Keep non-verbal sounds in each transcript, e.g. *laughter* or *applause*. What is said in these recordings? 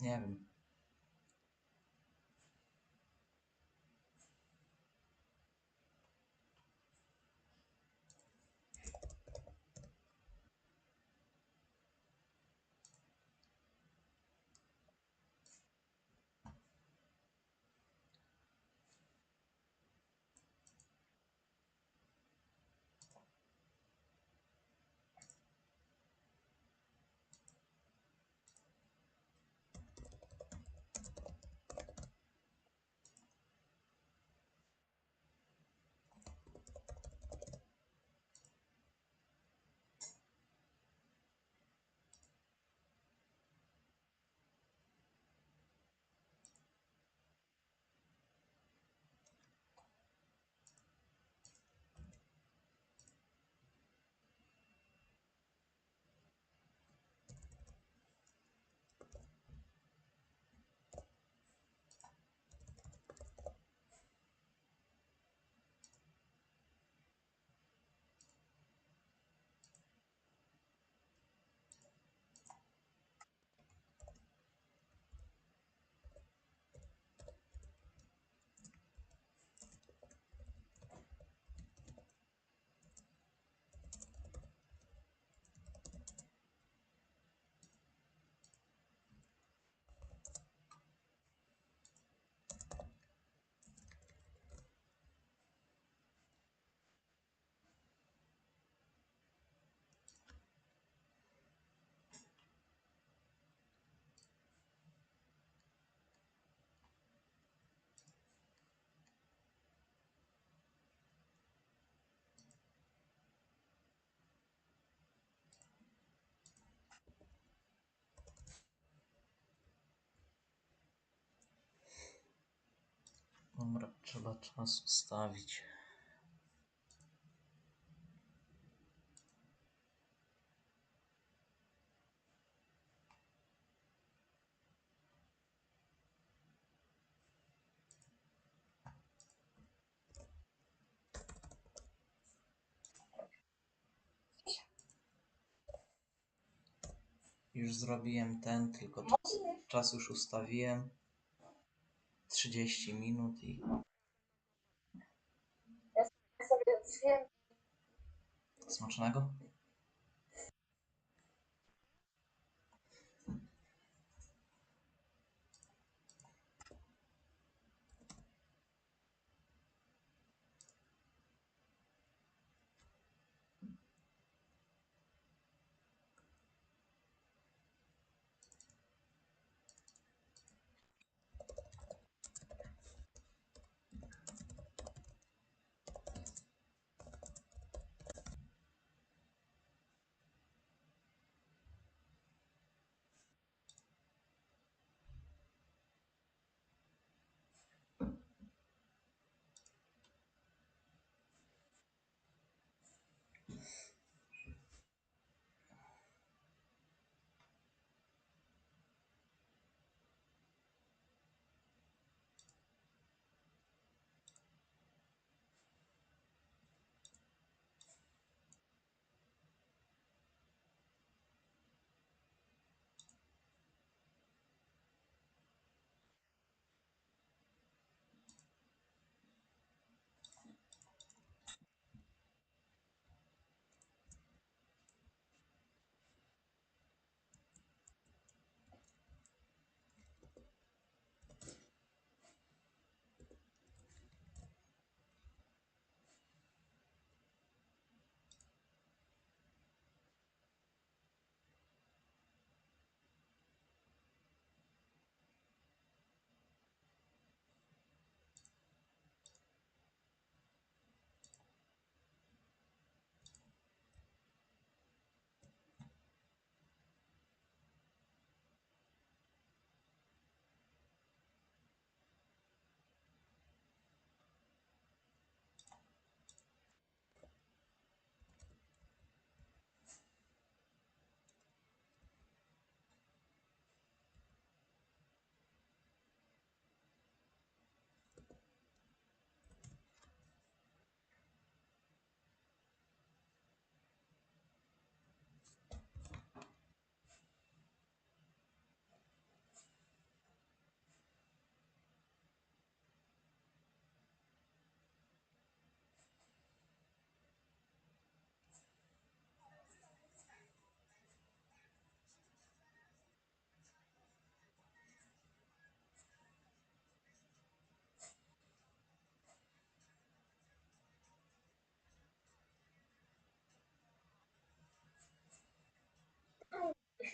Nie wiem. Dobra, trzeba czas ustawić. Już zrobiłem ten, tylko czas, czas już ustawiłem. 30 minut i sobie zjem smacznego.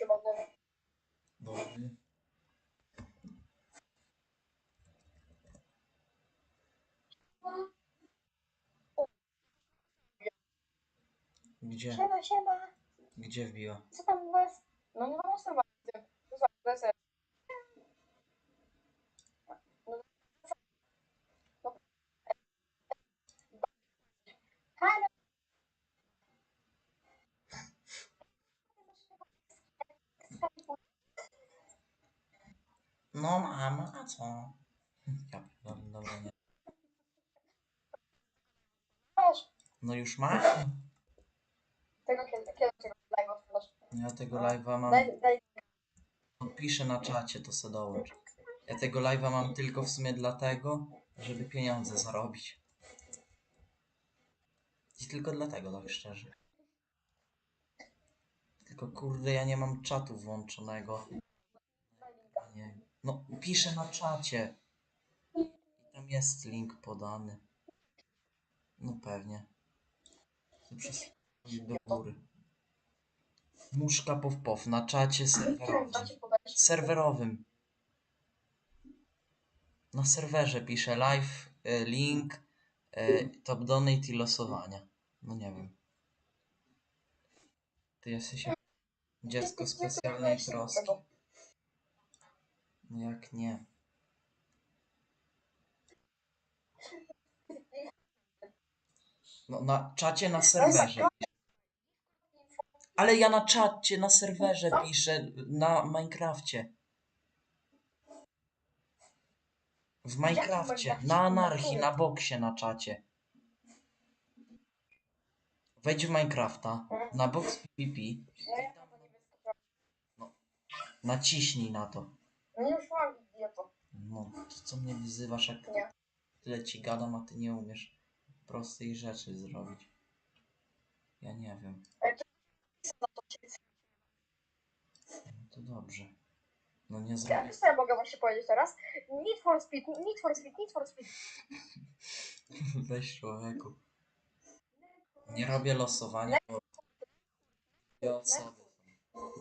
Nowy. Dobry. Gdzie? Siema, siema. Gdzie wbiła? Co tam u was? No nie mam obserwacji. To za- No mama, a co? Ja *laughs* pierdolę, dobra, nie. Masz. No już masz? Tego kiedy, kiedy tego live odpalasz? Ja tego live'a mam... Daj, daj. Piszę na czacie, to se dołącz. Ja tego live'a mam tylko w sumie dlatego, żeby pieniądze zarobić. I tylko dlatego, tak szczerze. Tylko kurde, ja nie mam czatu włączonego. Nie. No, piszę na czacie. I tam jest link podany. No pewnie. Przez do góry. Muszka pow pow na czacie serwerowym. Serwerowym. Na serwerze piszę live, y, link, y, top donate i losowania. No nie wiem. Ty jesteś dziecko specjalnej troski. No jak nie. No na czacie na serwerze. Ale ja na czacie, na serwerze piszę, na Minecrafcie. W Minecrafcie, na anarchii, na boksie na czacie. Wejdź w Minecrafta, na box PvP, No naciśnij na to. No już mam idioto. No, to co mnie wyzywasz, jak Nie. tyle ci gadam, a ty nie umiesz prostej rzeczy zrobić. Ja nie wiem. No to się No to dobrze. No nie Ja zrobię. wiesz co ja mogę właśnie powiedzieć teraz? Need for speed, need for speed, need for speed. *laughs* Weź człowieku. Nie robię losowania, bo dwie osoby są.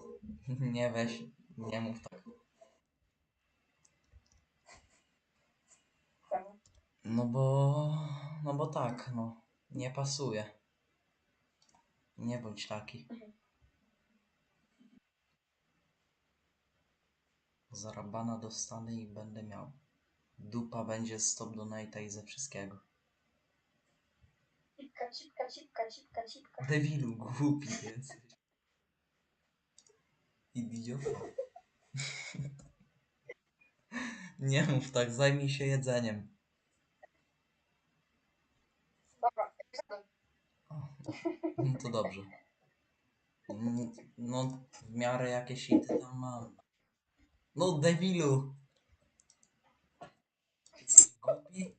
Nie weź, nie mów tak. No bo, no bo tak, no. Nie pasuje. Nie bądź taki. Zarabana dostanę i będę miał. Dupa będzie stop donate'a i ze wszystkiego. Cipka, cipka, cipka, cipka, cipka. Debilu, głupi jesteś. Idioto. *laughs* Nie mów tak, zajmij się jedzeniem. Dobra, jestem. O, No to dobrze. No, w miarę jakieś hity tam mam. No, debilu! Głupi?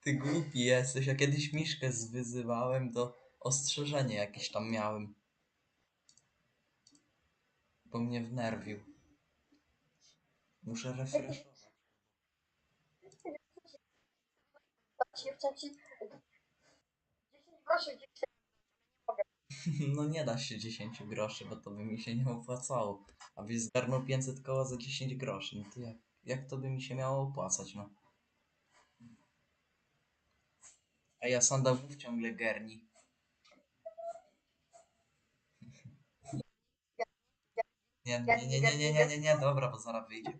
Ty głupi jesteś. Ja kiedyś Miszkę zwyzywałem, to ostrzeżenie jakieś tam miałem. Bo mnie wnerwił. Muszę refreshować. Chciałem ci 10 groszy, 10 *laughs* No nie da się 10 groszy, bo to by mi się nie opłacało. Abyś zgarnął 500 koła za 10 groszy. No to jak, jak to by mi się miało opłacać, no? A ja sandałów ciągle gerni. *laughs* Nie, nie, nie, nie, nie, nie, nie, nie, dobra, bo zaraz wyjdzie.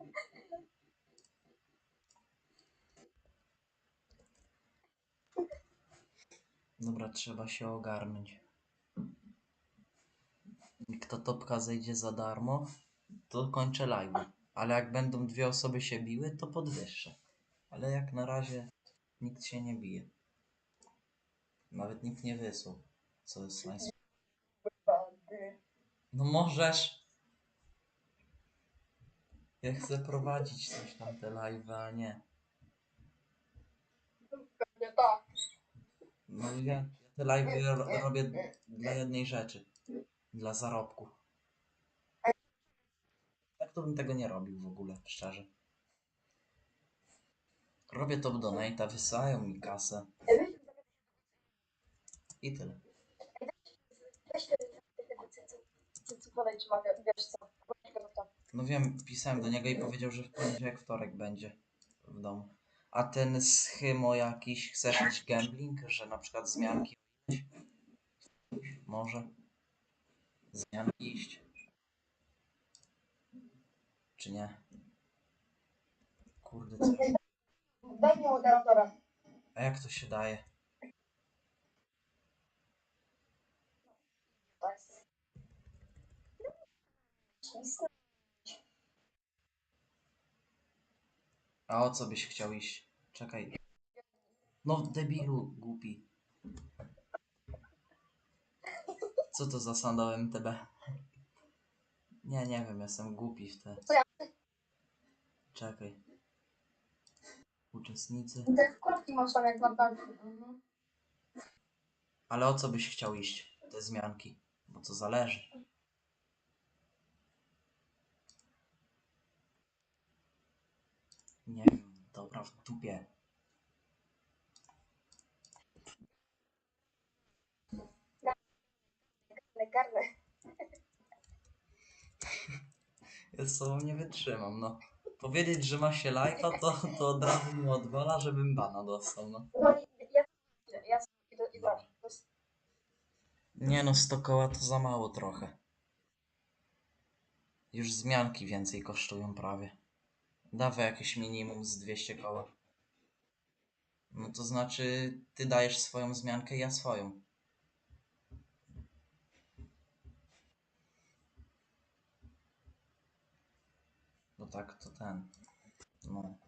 Dobra, trzeba się ogarnąć. Kto topka zejdzie za darmo, to kończę live. Ale jak będą dwie osoby się biły, to podwyższę. Ale jak na razie nikt się nie bije. Nawet nikt nie wysłał. Co jest bady. No możesz. Ja chcę prowadzić coś tam te live, a nie. Pewnie tak. No ja, ja te live ro- robię dla jednej rzeczy. Dla zarobku. Tak to bym tego nie robił w ogóle, szczerze. Robię top donate'a, wysyłają mi kasę. I tyle. To. No wiem, pisałem do niego i powiedział, że w poniedziałek, wtorek będzie w domu. A ten schymo jakiś, chcesz mieć gambling, że na przykład zmianki? Może? Zmianki iść? Czy nie? Kurde, co? Daj mi moderatora. A jak to się daje? To jest. Ślisty. A o co byś chciał iść? Czekaj. No, debilu, głupi. Co to za sandał MTB? Nie, nie wiem, jestem głupi w te. Co ja? Czekaj. Uczestnicy. Te masz tam jak na. Mhm. Ale o co byś chciał iść? Te zmianki. Bo to zależy. Nie wiem, dobra, w dupie. Legalne. Ja z sobą nie wytrzymam, no. Powiedzieć, że ma się lajka, to, to od razu mu odwala, żebym bana dostał, no. No i ja idę Nie no, 100 koła to za mało trochę. Już zmianki więcej kosztują prawie. Dawaj jakieś minimum z 200 koła. No to znaczy, ty dajesz swoją zmiankę, ja swoją. No tak, to ten. No.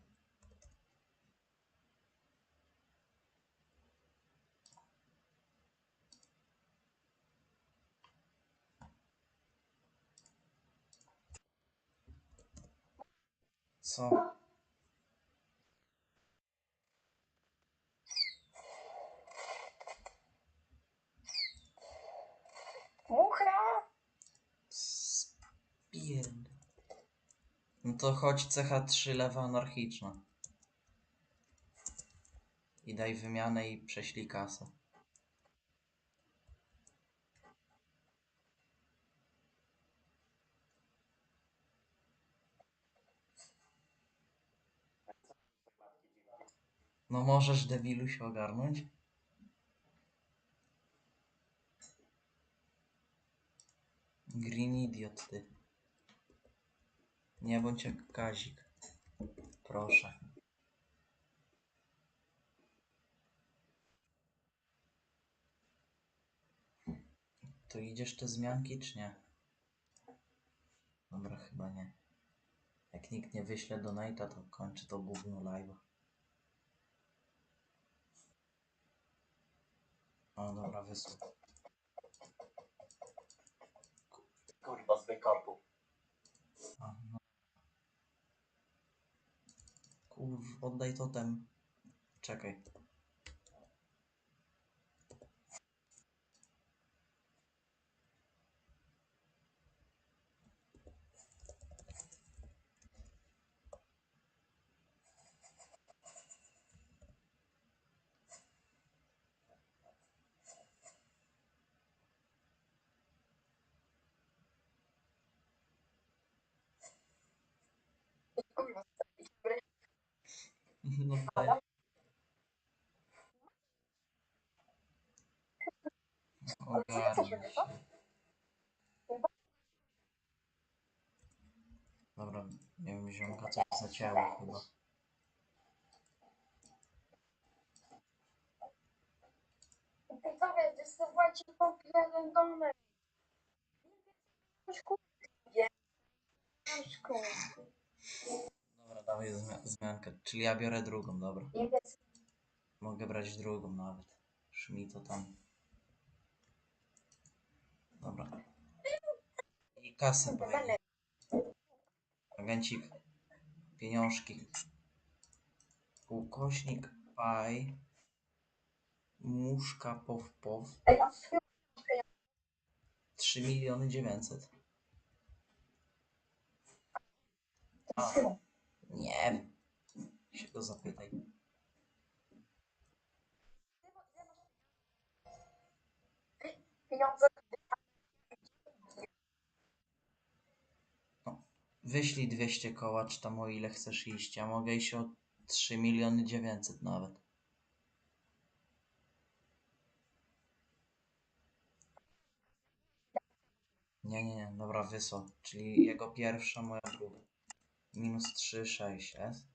Co? Mucha! Spierd. No to chodź CH3 lewa anarchiczna. I daj wymianę i prześlij kasę. No możesz debilu się ogarnąć? Green idiot ty. Nie bądź jak Kazik. Proszę. To idziesz te zmianki, czy nie? Dobra, chyba nie. Jak nikt nie wyśle donate'a, to kończy to gówno live'a. O, dobra, wysłał. Kurwa, z backupu. A, no. Kurw, oddaj totem. Czekaj. No *laughs* daj. Ogarnij się. Dobra, nie wiem, ziomka coś zacięło chyba. Widzowie, zdecydowajcie po jeden domek. Już kupię. Już kupię. Dobra, dawaj zmia- zmiankę. Czyli ja biorę drugą, dobra. Mogę brać drugą nawet. Już mi to tam. Dobra. I kasę powiedzieć. Agencik. Pieniążki. Ukośnik paj. Muszka pow pow. Ej, a w 3 miliony 900. A, nie. Się go zapytaj. pieniądze. Wyślij 200 koła, czy tam o ile chcesz iść. Ja mogę iść o 3 miliony 900 nawet. Nie, nie, nie, dobra, wysłał. Czyli jego pierwsza, moja druga. Minus 3, 6 jest.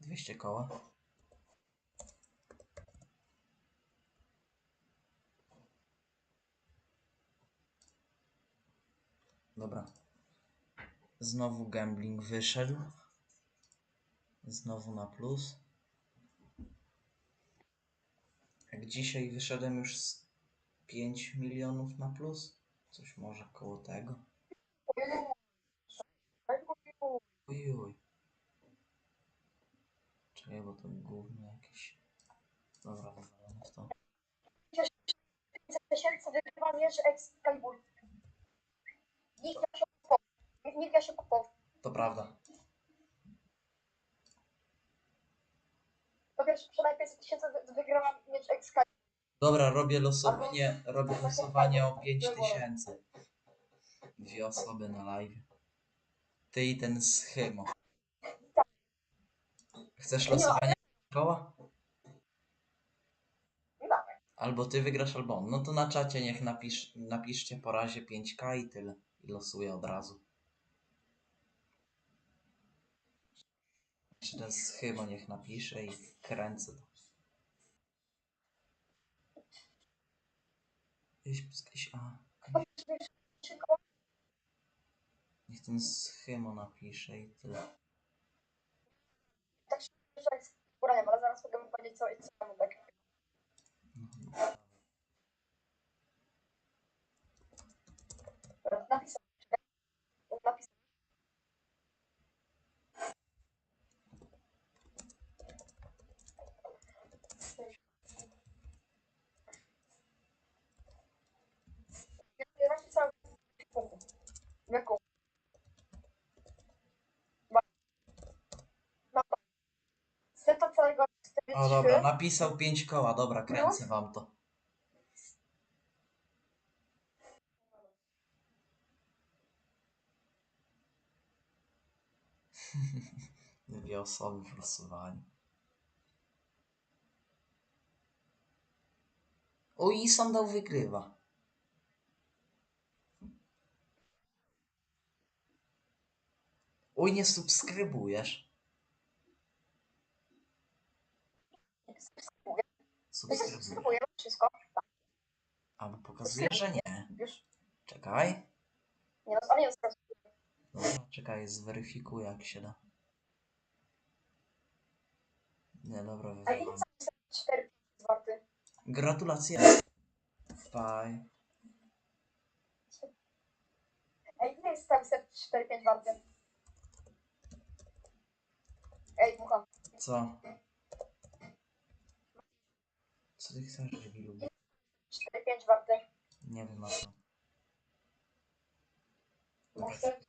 200 koła. Dobra. Znowu gambling wyszedł. Znowu na plus. Jak dzisiaj wyszedłem już z 5 milionów na plus. Coś może koło tego. Ujuj. Czekaj, bo to gówno jakieś. Dobra, wywalone w to. 500 tysięcy wygrywa mierz Excalibur. Nikt ja się. Nikt ja się popow. To prawda. Po pierwsze, przynajmniej 500 tysięcy wy- wygrywa mierz Excalibur. Dobra, robię losowanie, robię losowanie o 5000. Dwie osoby na live. Ty i ten schymo. Chcesz losowanie koła? Albo ty wygrasz, albo on. No to na czacie niech napisz, napiszcie po razie 5k i tyle. I losuję od razu. Czy ten schymo niech napisze i kręcę to. Gdzieś, a. Niech ten schymo napisze i tyle. Tak się nie ma, ale zaraz mogę powiedzieć co, co ja mu tak. Całego 43. O dobra, napisał 5 koła, dobra, kręcę wam to. *laughs* Dwie osoby w losowaniu. O i sandał wygrywa. Oj, nie subskrybujesz. Subskrybujesz. Subskrybuję wszystko. Albo pokazuje, że nie. Już. Czekaj. Nie no, nie Dobra, czekaj, zweryfikuję jak się da. Nie, dobra, A ile cały set 4 jest warty? Gratulacje. Bye. Ej, ile jest set 4-5 warty? Ej, mucha. Co? Co ty chcesz, żeby lubię? 4-5 warty. Nie wiem co. Może